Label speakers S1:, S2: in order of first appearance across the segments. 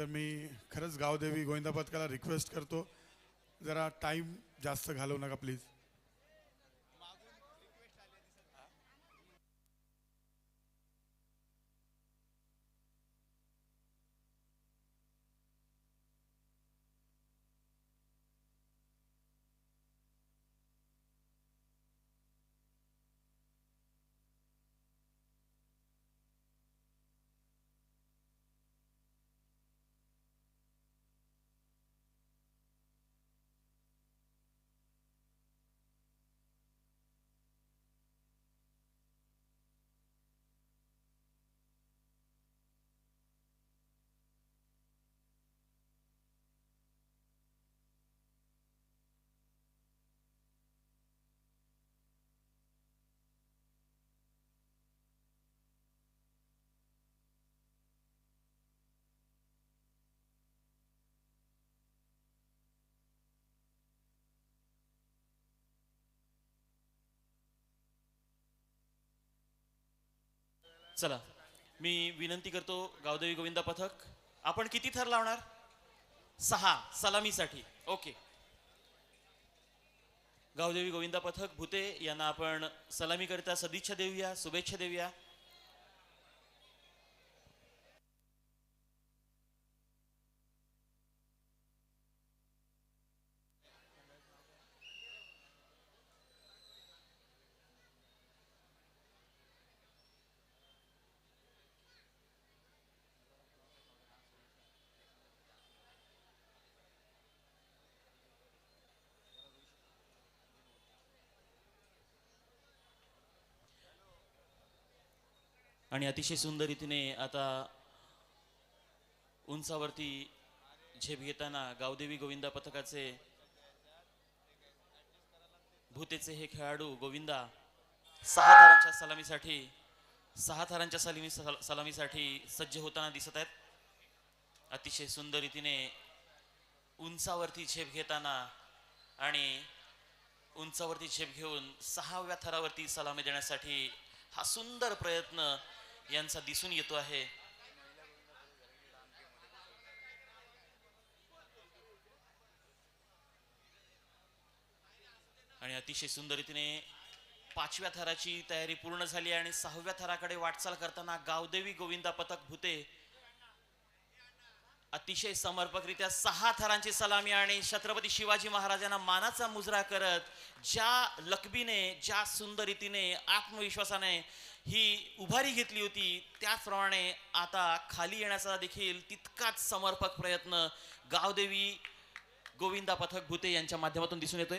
S1: तर मी खरंच गावदेवी गोविंदा पथकाला रिक्वेस्ट करतो. जरा टाईम जास्त घालवू नका प्लीज
S2: चला मी विनंती करतो गावदेवी गोविंदा पथक आपण किती थर लावणार? सहा सलामीसाठी. ओके. गावदेवी गोविंदा पथक भूते यांना आपण सलामी करिता सदिच्छा देऊया शुभेच्छा देऊया. आणि अतिशय सुंदर रीतीने आता उंचावरती झेप घेताना गावदेवी गोविंदा पथकाचे भूतेचे हे खेळाडू गोविंदा सहा थारांच्या सलामीसाठी सहा थरांच्या सलामी सलामीसाठी सज्ज होताना दिसत आहेत. अतिशय सुंदर रीतीने उंचावरती झेप घेताना आणि उंचावरती झेप घेऊन सहाव्या थरावरती सलामी देण्यासाठी हा सुंदर प्रयत्न यांचा दिसून येतो आहे. आणि अतिशय सुंदर रीतीने पाचव्या थराची तयारी पूर्ण झाली आणि सहाव्या थराकडे वाटचाल करताना गावदेवी गोविंदा पथक भूते अतिशय समर्पकरित्या सहा थरांची सलामी आणि छत्रपती शिवाजी महाराजांना मानाचा मुजरा करत ज्या लकबीने ज्या सुंदर रीतीने आत्मविश्वासाने ही उभारी घेतली होती त्याचप्रमाणे आता खाली येण्याचा देखील तितकाच समर्पक प्रयत्न गावदेवी गोविंदा पथक भुते यांच्या माध्यमातून दिसून येतोय.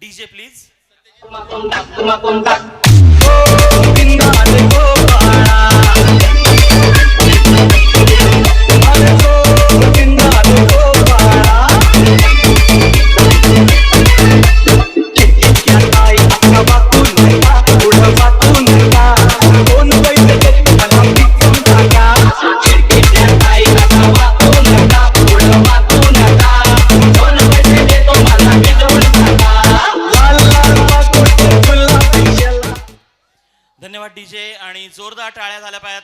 S2: डीजे प्लीज डीजे आणि जोरदार टाळ्या झाल्या पाहिजेत